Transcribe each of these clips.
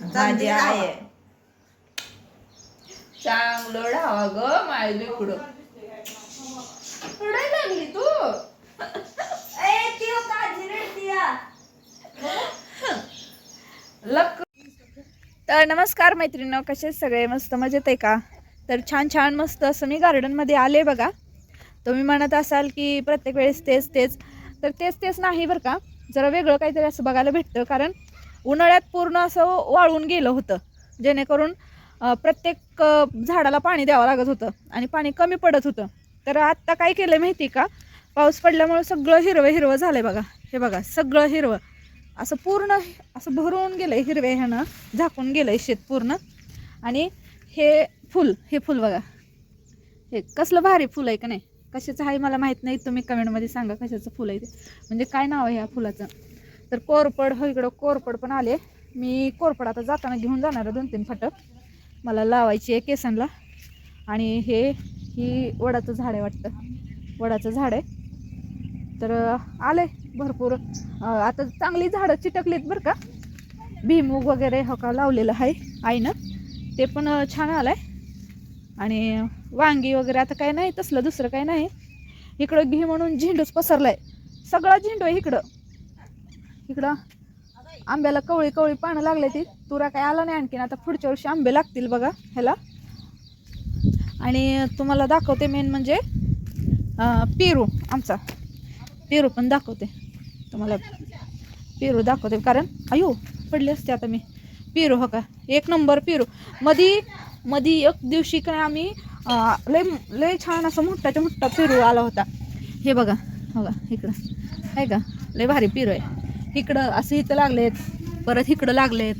माझी आहे. चांगलं ग लागली तू. लक. तर नमस्कार मैत्रिणी कसे सगळे? मस्त मजेत आहे का? तर छान छान मस्त असं मी गार्डनमध्ये आले बघा. तुम्ही म्हणत असाल की प्रत्येक वेळेस तेच तेच. तर तेच तेच नाही बरं का? जरा वेगळं काहीतरी असं बघायला भेटतं कारण उन्हाळ्यात पूर्ण असं वाळून गेलं होतं. जेणेकरून प्रत्येक झाडाला पाणी द्यावं लागत होतं आणि पाणी कमी पडत होतं. तर आत्ता काय केलं माहिती का? पाऊस पडल्यामुळे सगळं हिरवं हिरवं झालं आहे बघा. हे बघा सगळं हिरवं. असं पूर्ण असं भरून गेलं आहे हिरवे ह्यानं झाकून गेलं आहे शेत पूर्ण. आणि हे फुल हे फुल बघा. हे कसलं भारी फुल आहे का नाही? कशाचं आहे मला माहीत नाही. तुम्ही कमेंटमध्ये सांगा कशाचं फुल आहे ते. म्हणजे काय नाव आहे ह्या फुलाचं? तर कोरपड हो इकडं कोरपड पण आले. मी कोरपड आता जाताना घेऊन जाणार आहे दोन तीन फाटं मला लावायची आहे केसांना आणि हे ही वडाचं झाड आहे वाटतं. वडाचं झाड आहे. तर आले भरपूर. आता चांगली झाडं चिटकलीत बरं का. भीमूग वगैरे हो का लावलेलं आहे आईनं. ते पण छान आलं आहे आणि वांगी वगैरे आता काय नाही तसलं दुसरं काय नाही. इकडं घे म्हणून झेंडूच पसरला आहे सगळा झेंडू आहे इकडं. इकडं. आंब्याला कवळी कवळी पानं लागले ती. तुरा काय आला नाही आणखीन. आता पुढच्या वर्षी आंबे लागतील बघा ह्याला. आणि तुम्हाला दाखवते मेन म्हणजे पेरू आमचा. पेरू पण दाखवते. तुम्हाला पेरू दाखवते. कारण अयो पडले असते आता मी. पेरू हो का? एक नंबर पेरू. मधी मधी एक दिवशी काय आम्ही लय लय छान असं मोठाच्या मोठा पेरू आला होता. हे बघा हो बघा इकडं. आहे का? लय भारी पेरू आहे. इकडं असं इथं लागलेत परत इकडं लागलेत.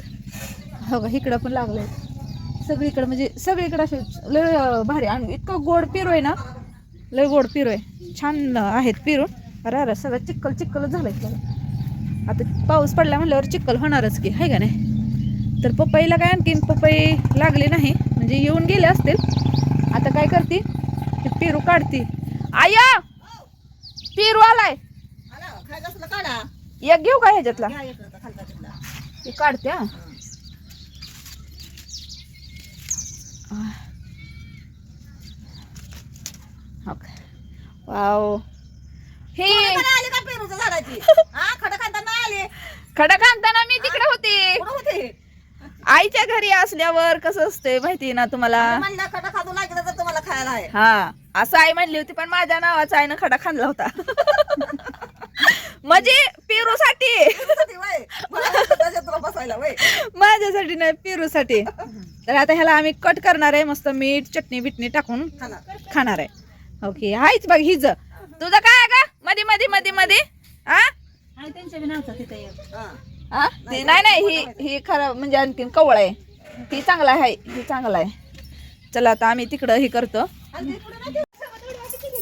हो का इकडं पण लागलेत. सगळीकडं म्हणजे सगळीकडं असे लय भारी. आणि इतकं गोड पेरू आहे ना लय गोड पिरो आहे. छान आहेत पेरू. अरे अरे सगळं चिक्कल चिक्कलच झालंय सगळं आता पाऊस पडला म्हटल्यावर चिक्कल होणारच की आहे का नाही? तर पपईला काय आणखीन? पपई लागली नाही. म्हणजे येऊन गेले असतील. आता काय करते? ते पेरू काढते. आया पेरू आलाय. एक घेऊ का ह्याच्यातला? ते काढते हा. हो का? वाव. हे. आले का पेरूच्या झाडाची? हा खडा खांदा नाही आले. खडा खांदताना मी तिकडे होते. आईच्या घरी असल्यावर कसं असते माहिती ना तुम्हाला? म्हणलं खडा खाजू लागलं तर तुम्हाला खायला आहे. हा असं आई म्हणली होती पण माझ्या नावाचा आईनं खडा खाल्ला होता. म्हणजे पेरूसाठी. बसायला माझ्यासाठी नाही पेरूसाठी. तर आता ह्याला आम्ही कट करणार आहे मस्त मीठ चटणी बिटणी टाकून खाणार. आहे. ओके हायच बघ हिज. तुझं काय आहे का मध्ये मध्ये मध्ये मध्ये हा हा. हा नाही नाही ही ही खरं म्हणजे आणखीन कवळ आहे. ही चांगला आहे ही चांगला आहे. चला आता आम्ही तिकडं हे करतो.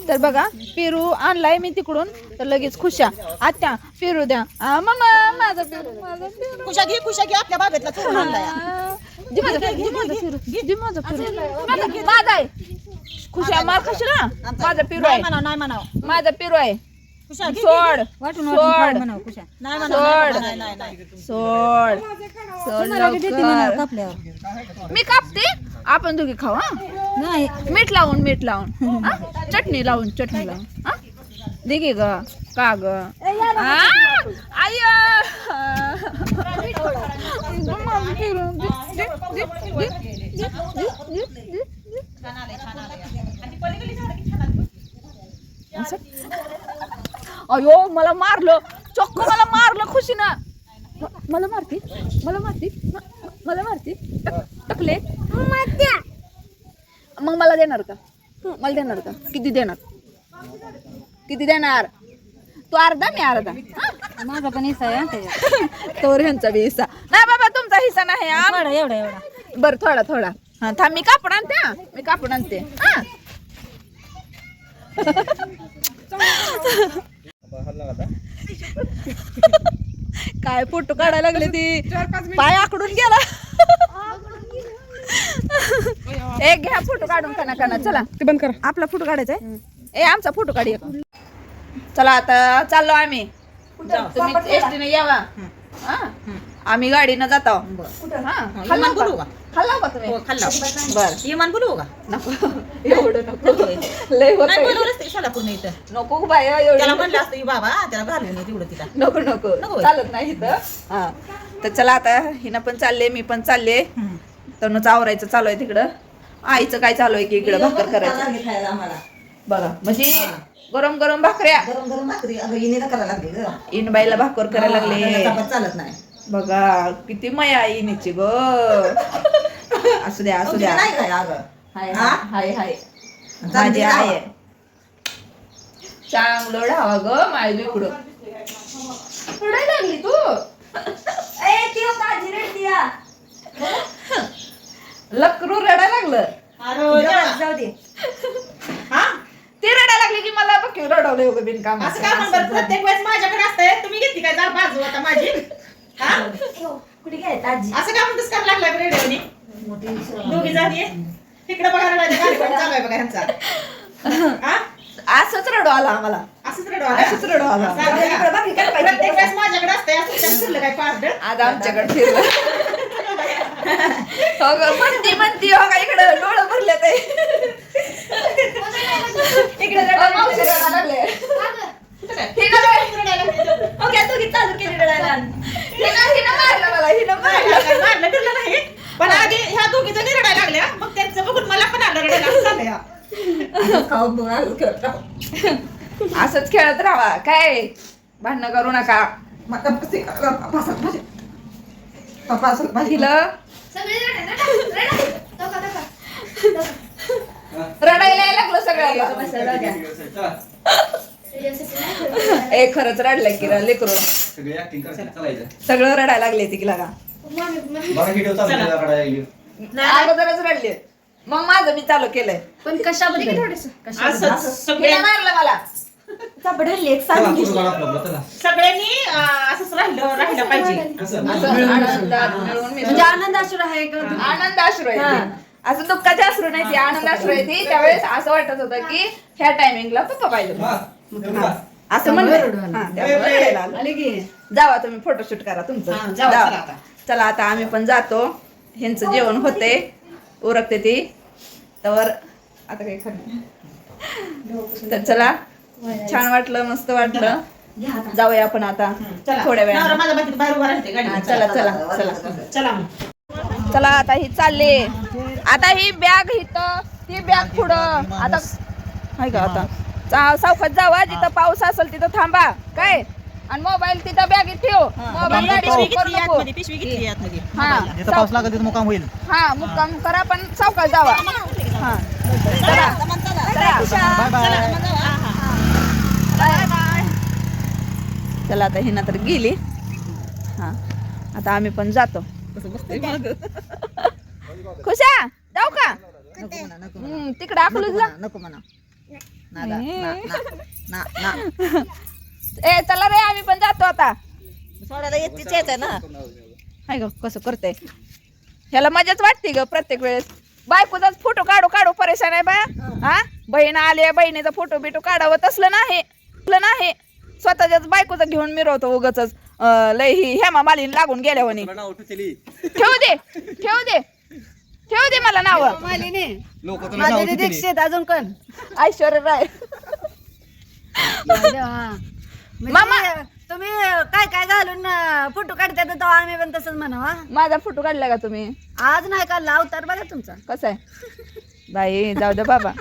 तर बघा पेरू आणलाय मी तिकडून. तर लगेच खुशा. आत्या पेरू द्या. आ, मम्मा माझा पेरू माझा कुशा घे कुशा घे आपल्या बागेतला चोरून आणलाय आ, दे माझा पेरू, दे माझा पेरू, दे माझा पेरू. माझा- माझा आहे. खुशा मार खाशील ना. माझा पेरू आहे. म्हणाव नाही म्हणाव. माझा पेरू आहे. कुशा घे सोड. वाटून सोड म्हणाव कुशा नाही सोड. म्हणाव नाही नाही नाही. सोड. सोड लवकर. मी कापते. आपण दोघी खाऊ हा? नाही. मीठ लावून मीठ लावून. हा? चटणी लावून चटणी लावून. हा? दे ग का ग? आय? अयो मला मारलं. चक्क मला मारलं खुशी ना मला मारती मला मारती मला मारती. टक- टकले. मग मला देणार का? मला देणार का? किती देणार? किती देणार? तू अर्धा मी अर्धा. हा? माझा पण हिस्सा आहे त्याच्यात. तोवर ह्यांचा बी हिस्सा. नाही बाबा तुमचा हिस्सा नाही हा. एवढा एवढा एवढा. बरं थोडा थोडा. हा थांब. मी कापड आणते हा? मी कापड आणते हा? काय फोटो काढायला लागले ती? पाय आकडून गेला. एक घ्या फोटो काढून कना कना चला. ते बंद करा. आपला फोटो काढायचा आहे? ए आमचा फोटो काढूया. चला आता चाललो आम्ही. तुम्ही एसटीने यावा. हा. आम्ही गाडीनं जातो. हा? खाल्ला इमान बोलू का? खाल्ला का तुम्ही? हो खाल्ला. बर. बोलू का? नको. एवढं नको. लय होत सोलापूर नाही इथं. नको बाय त्याला एवढं म्हणलं असतं की बाबा त्याला घालून ये तेवढं तिला नको नको. नको. चालत नाही इथं. हा. तर चला आता हिनं पण चालले मी पण चालले. तनुच आवरायचं चालू आहे तिकडं. आईचं काय चालू आहे की इकडं भाकर करायचं? बघा म्हणजे. गरम गरम भाकऱ्या. गरम गरम भाकरी. अगं इने करायला लागली ग. इनबाईला भाकर करायला लागले. हा, चपात चालत नाही. बघा किती मया इनीची ग. असू द्या असू द्या. नाही काय अगं? हाय हा? हाय हाय. चांगली माझी. आहे. चांगलं ढावा ग माझी इकडं रडायला लागली तू? लकरू रडायला लागलं. जाऊ दे हा? ते रडायला लागले की रडवलं उगं बिनकाम असं काय म्हणतात प्रत्येक वेळेस माझ्याकडे असतंय. तुम्ही घेतली काय? जा बाजू आता माझी. हा? कुठे आजी? असं काय म्हणतोस? करायला लागलाय रेडिओनी दोघी जाणी तिकडे बघा कार्यक्रम चालू आहे बघा ह्यांचा. हा? असंच रडू आला आम्हाला. असंच रडू आलं? असंच रडू आला. का? बाकी काय? प्रत्येक वेळेस माझ्याकडे असतंय. असं काय? पार्ट आज आमच्याकडे फिरलं हो ग म्हणती म्हणती हो का इकडं डोळं भरले ते. इकडे रडायला लागले हिनं काय- ओके तू किती चालू केली रडायला? हिनं हिनं मारलं मला हिनं मारलं. मारलं मारलं फिरलं नाही. पण आधी ह्या दोघी जणी रडायला लागल्या. मग त्यांचं बघून मला पण आलं रडायला. असं झालं या. असंच खेळत राहा. काय? भांडणं करू नका. मग भाजी पासात भाजी तिला रडायला यायला लागलं सगळ्याला ए खरंच रडलंय की लेकरू. सगळे ऍक्टिंग करायचं चालायचं सगळं रडायला लागले ती लागा बघा व्हिडिओ चालू चला. केला रडायला. अगोदरच रडले. मग माझं मी चालू केलंय. पण हिनं सगळे मारलं मला. सगळ्यांनी अं, असंच राहिलं राहिलं पाहिजे. असं. असं आनंदात मिळून म्हणजे आहे का आनंद अश्रू आहे ते. असं दुःखाचे अश्रू नाही ती आनंद आहे ती. त्यावेळेस असं वाटत होतं की ह्या टायमिंगला पप्पा पाहिजे हा, हे. असं म्हणलं. हा, त्यामुळे रडायला आलं. आले की. जावा तुम्ही फोटोशूट करा तुमचं. हा, जावा. चला आता. चला आता आम्ही पण जातो. ह्यांचं जेवण होते. उरकते ती. तर आता काही खरं नाही. तर चला. छान वाटलं मस्त वाटलं. जाऊया आपण आता चला. थोड्या वेळा चला चला चला चला चला. आता ही चालले. आता ही बॅग इथं ती बॅग पुढं. आता हाय का आता. सावकाश जावा जिथं पाऊस असेल तिथं थांबा. काय? आणि मोबाईल तिथं बॅगेत ठेव. मोबाईल गाडी पिशवी घेतली हा. जिथं पाऊस लागत तिथं मुकाम होईल. हा मुक्काम करा पण सावकाश जावा. हा. चला चला. बाय बाय चला आता ही तर गेली. हा. आता आम्ही पण जातो. खुशा जाऊ का? तिकडे अकलूजला नको म्हणा ए चला रे आम्ही पण जातो आता. सोडायला येतीच यायचं ना. हाय ग कसं करते ह्याला मजाच वाटते ग प्रत्येक वेळेस. बायकोचाच फोटो काढू काढू परेशान आहे बाया हा? बहीण आली बहिणीचा फोटो बिटो काढावं तसलं नाही. तसलं नाही. स्वतःच्याच बायकोचं घेऊन मिरवतो उगच लय ही हेमा मालिनी लागून नाव ठेवली. ठेवू दे ठेवू दे ठेवू दे मला नाव. मालिनी लोक तुला नाव माधुरी ठेवली. दीक्षित अजून कोण? ऐश्वर्या राय. हा. म्हणजे मामा. तुम्ही काय काय घालून फोटो काढता तर आम्ही पण तसंच म्हणावा माझा फोटो काढला का तुम्ही? आज नाही काढला अवतार बघा तुमचा. कसा आहे? बाई जाऊ दे बाबा.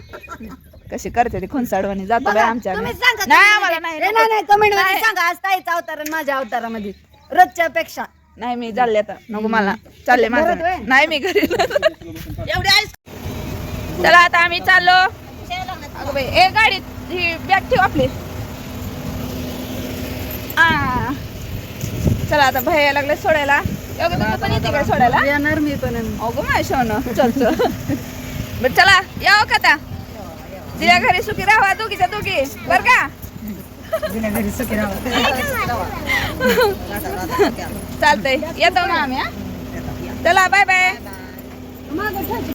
कशी करते ती खुनसाडवानी जातो आमच्या तुम्ही सांगा नाही comment आम्हाला मध्ये. नाही ए, नाही नाही कमेंटमध्ये नाही. सांगा आज ताईचा अवतार आणि माझ्या अवतारामध्ये. रोजच्या पेक्षा. नाही मी चालले आता. नको मला. चालले माझं? नाही मी घरी. एवढी आईस चला आता आम्ही चाललो. अगं बाई. ए गाडीत ही बॅग ठेव आपली. आ. चला आता भैया लागले सोडायला. योग्य तुम्ही पण येते काय सोडायला? येणार मी पण. अगो माय सोनं चल चल. बरं चला. यावं का आता? तिच्या घरी सुखी राहा दोघीच्या दोघी. बर का? चालतंय. येतो ना आम्ही हा? चला बाय बाय